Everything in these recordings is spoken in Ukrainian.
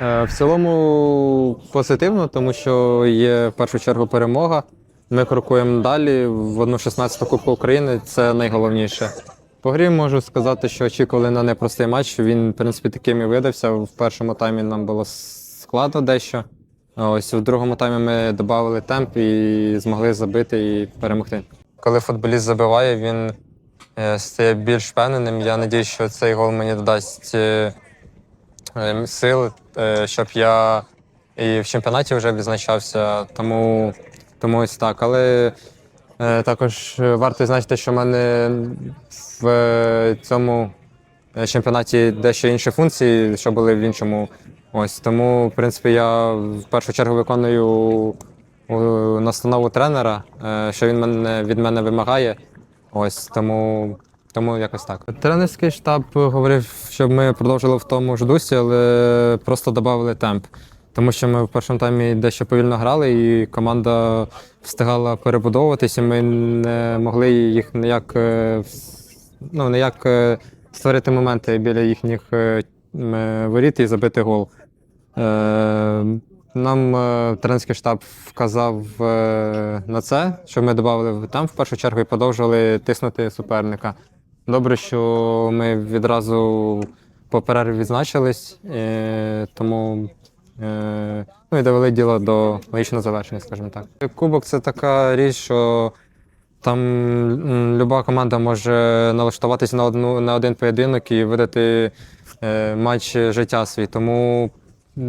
Е, В цілому позитивно, тому що є в першу чергу перемога. Ми крокуємо далі в 1-16 Кубку України. Це найголовніше. По грі можу сказати, що очікували на непростий матч. Він, в принципі, таким і видався. В першому таймі нам було складно дещо. Ось в другому таймі ми додали темп і змогли забити і перемогти. Коли футболіст забиває, він е, стає більш впевненим. Я сподіваюся, що цей гол мені додасть е, сил, е, щоб я і в чемпіонаті вже відзначався. Тому, тому ось так. Але е, також варто значити, що в мене в е, цьому е, чемпіонаті дещо інші функції, що були в іншому. Ось тому, в принципі, я в першу чергу виконую е, настанову тренера, е, що він мене від мене вимагає. Ось тому, тому якось так. Тренерський штаб говорив, щоб ми продовжили в тому ж дусі, але просто додали темп. Тому що ми в першому таймі дещо повільно грали, і команда встигала перебудовуватися. Ми не могли їх ніяк, е, ну, ніяк е, створити моменти біля їхніх е, воріт і забити гол. Нам тренерський штаб вказав на це, що ми додали там в першу чергу і продовжували тиснути суперника. Добре, що ми відразу по перерві відзначились, е, тому е, ну, і довели діло до логічного завершення, скажімо так. Кубок це така річ, що там люба команда може налаштуватися на одну на один поєдинок і видати е, матч життя свій. Тому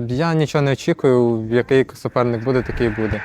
я нічого не очікую. Який суперник буде, такий буде.